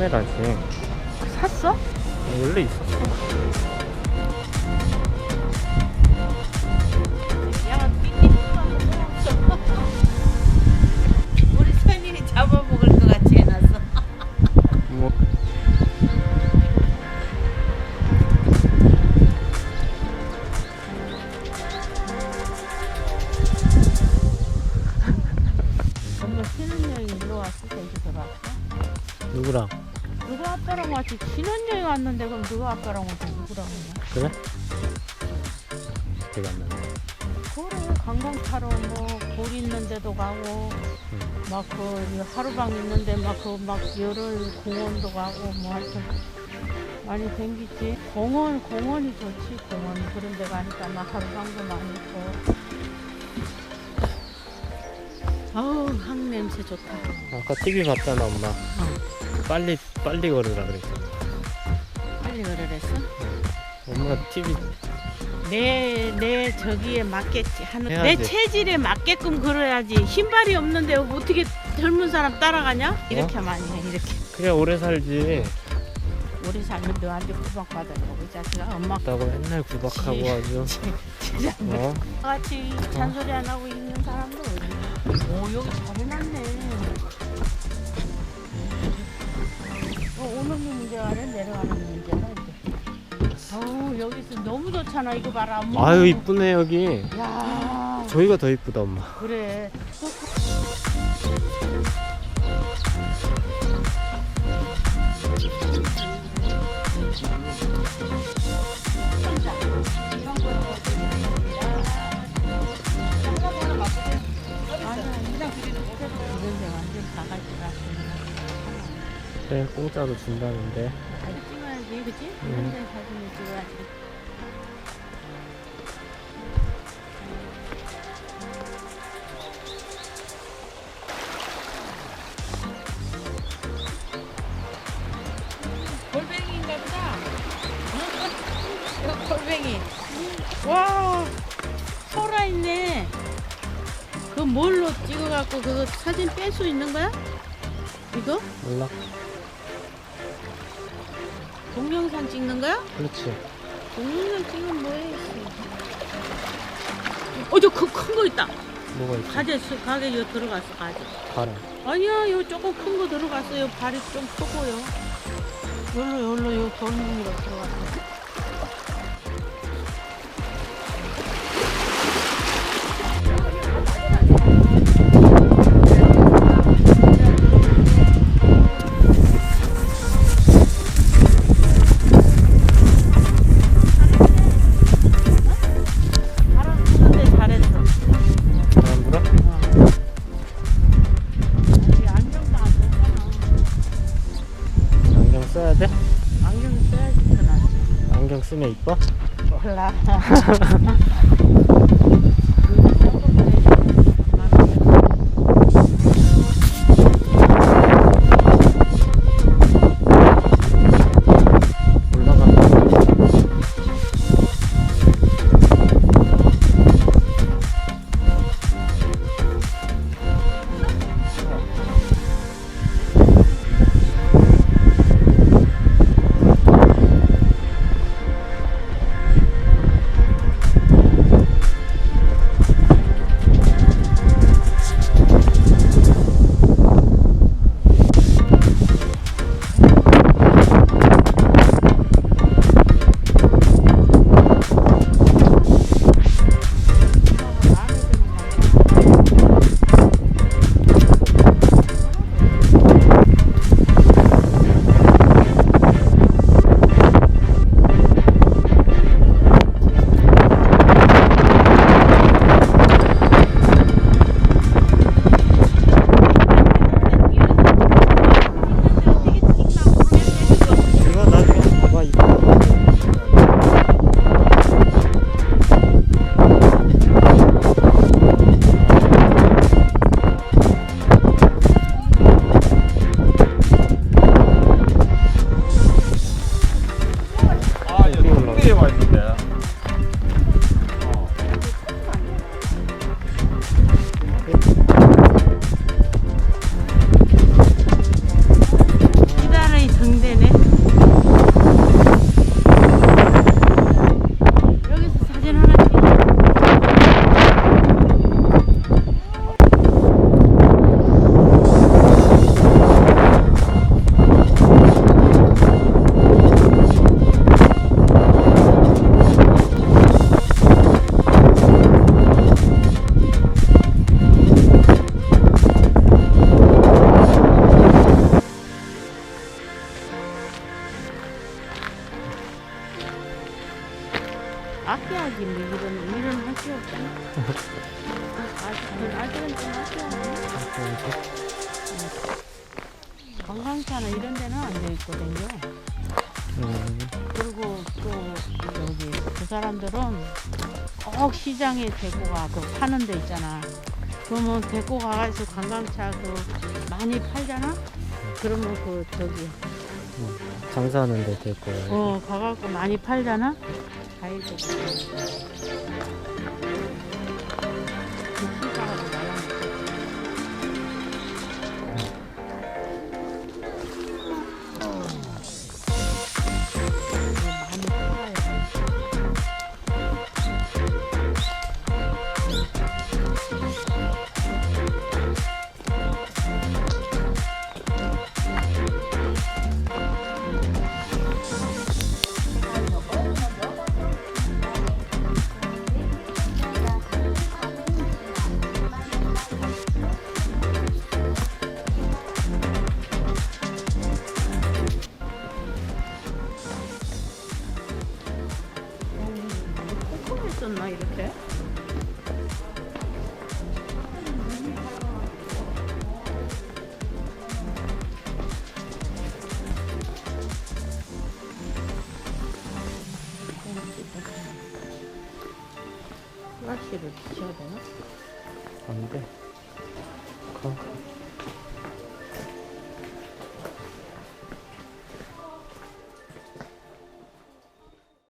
카메라지. 샀어? 원래 있었어. 야, 우리 선인이 잡아먹을 것 같이 해놨어. 뭐 엄마 신혼여행 일로 왔을 때 이렇게 봤어? 누구랑? 아빠랑 왔지? 신혼여행 왔는데 그럼 누구 아빠랑 왔지? 누구랑 왔냐? 그래? 기억 안 나네. 그래 관광 타러 뭐골 있는 데도 가고 막그 하루방 있는데 막 그 막 열흘 공원도 가고 뭐 하여튼 많이 댕기지 공원 공원이 좋지 공원 그런 데 가니까 막 하루방도 많이 있고 아우 향 냄새 좋다 아까 TV 봤잖아 엄마. 빨리 빨리 걸으라 그랬어. 빨리 그러랬어? 엄마가 TV 내, 내 저기에 맞겠지. 하는, 해야지. 내 체질에 맞게끔 걸어야지. 신발이 없는데 어떻게 젊은 사람 따라가냐? 이렇게 많이 해, 이렇게. 그래 오래 살지. 우리 살면 너한테 구박받으려고, 이 자식아. 엄마 다고 맨날 구박하고 지- 아주. 진짜 어? 같이 잔소리 안 하고 있는 사람도 어디. 오, 여기 잘 해놨네. 어, 오는 문제가 아니라 내려가는 문제가 이제. 어우, 여기서 너무 좋잖아. 이거 봐라. 아유 이쁘네 여기. 야, 저기가 더 이쁘다 엄마. 그래. 그래 공짜로 준다는데. 사진 찍어야지, 그치? 응. 사진을 찍어야지. 골뱅이인가 보다. 이거 골뱅이. 와, 살아있네. 그 뭘로 찍어갖고 그거 사진 뺄 수 있는 거야? 이거? 몰라. 동영상 찍는 거야? 그렇지. 동영상 찍으면 뭐해? 어, 저 큰거 있다. 뭐가 있어? 가재, 수- 가게 여 들어갔어, 가재. 가라. 아니야, 요 조금 큰 거 들어갔어요. 발이 좀 크고요. 여기로, 여기로, 요 돌멩이로 들어갔어. 안경 쓰면 이뻐? 몰라. 관광차나 이런 데는 안 돼 있거든요. 음, 그리고 또 여기 그 사람들은 꼭 시장에 데리고 가그 파는 데 있잖아. 그러면 데리고 가가지고 관광차 그 많이 팔잖아. 그러면 그 저기 장사하는 데될 거예요. 어 가갖고 많이 팔잖아. 과일도 꼼꼼했었나 이렇게? 플라시를 붙여야 되나? 안 돼.